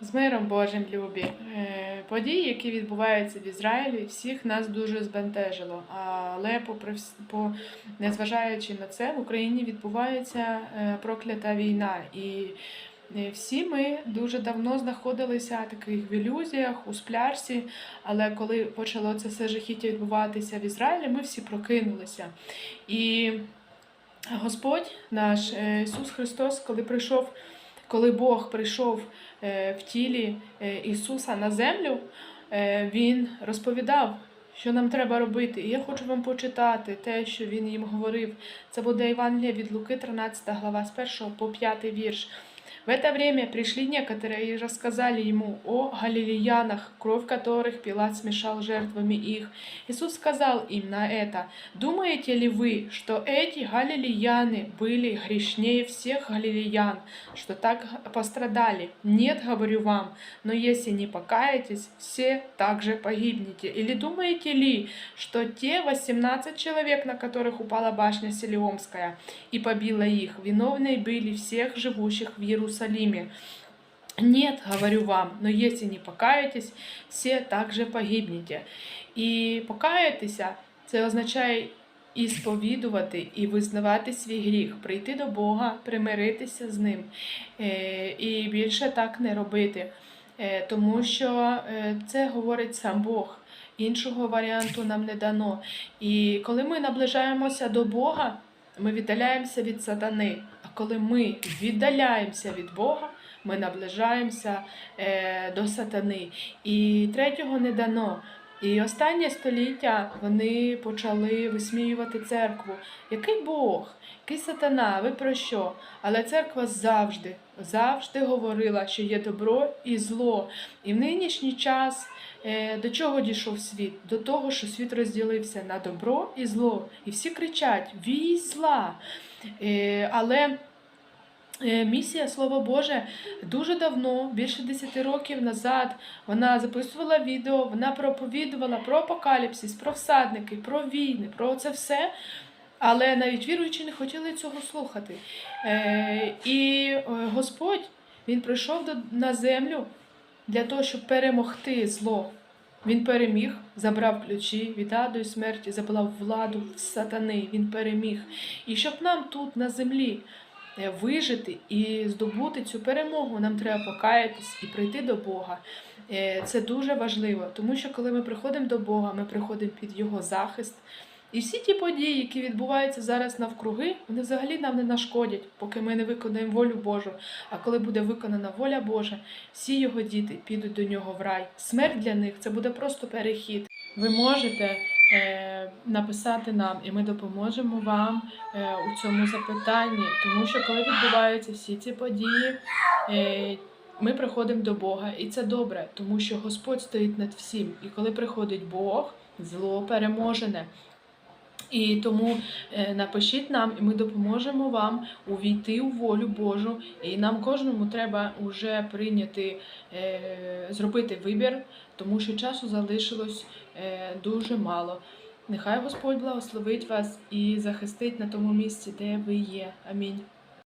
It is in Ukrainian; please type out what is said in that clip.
З миром Божим любі. Е, Події, які відбуваються в Ізраїлі, всіх нас дуже збентежило. Але попри по незважаючи на це, в Україні відбувається е, проклята війна. І е, всі ми дуже давно знаходилися в таких в ілюзіях, у сплячці. Але коли почало це все жахіття відбуватися в Ізраїлі, ми всі прокинулися. І Господь наш Ісус Христос, коли прийшов, коли Бог прийшов е, в тілі е, Ісуса на землю, е, Він розповідав, що нам треба робити. І я хочу вам почитати те, що він їм говорив. Це буде Євангелія від Луки, 13 глава, з 1 по 5 вірш. В это время пришли некоторые и рассказали ему о галилеянах, кровь которых Пилат смешал жертвами их. Иисус сказал им на это, «Думаете ли вы, что эти галилеяны были грешнее всех галилеян, что так пострадали? Нет, говорю вам, но если не покаетесь, все также погибнете. Или думаете ли, что те 18 человек, на которых упала башня Селиомская и побила их, виновные были всех живущих в Иерусалиме? Нет, говорю вам, но если не покаетесь, все также погибнете. І покаятися це означає і сповідувати, і визнавати свій гріх, прийти до Бога, примиритися з ним і більше так не робити. Е, Тому що е, це говорить сам Бог. Іншого варіанту нам не дано. І коли ми наближаємося до Бога, ми віддаляємося від сатани. Коли ми віддаляємося від Бога, ми наближаємося е, до сатани. І третього не дано. І останнє століття вони почали висміювати церкву. Який Бог, який сатана, ви про що? Але церква завжди, завжди говорила, що є добро і зло. І в нинішній час е, до чого дійшов світ? До того, що світ розділився на добро і зло. І всі кричать: вій зла. Е, але Місія Слово Боже дуже давно, більше 10 років назад, вона записувала відео, вона проповідувала про апокаліпсис, про всадники, про війни, про це все. Але навіть віруючі не хотіли цього слухати. Е, і е, Господь Він прийшов на землю для того, щоб перемогти зло. Він переміг, забрав ключі від аду і смерті, забрав владу в сатани. Він переміг. І щоб нам тут на землі е, вижити і здобути цю перемогу, нам треба покаятись і прийти до Бога. Е, Це дуже важливо, тому що коли ми приходимо до Бога, ми приходимо під Його захист. І всі ті події, які відбуваються зараз навкруги, вони взагалі нам не нашкодять, поки ми не виконаємо волю Божу. А коли буде виконана воля Божа, всі його діти підуть до нього в рай. Смерть для них це буде просто перехід. Ви можете е, написати нам, і ми допоможемо вам е, у цьому запитанні, тому що коли відбуваються всі ці події. Е, ми приходимо до Бога, і це добре, тому що Господь стоїть над всім. І коли приходить Бог, зло переможене. І тому е, напишіть нам, і ми допоможемо вам увійти у волю Божу. І нам кожному треба вже прийняти, е, зробити вибір, тому що часу залишилось е, дуже мало. Нехай Господь благословить вас і захистить на тому місці, де ви є. Амінь.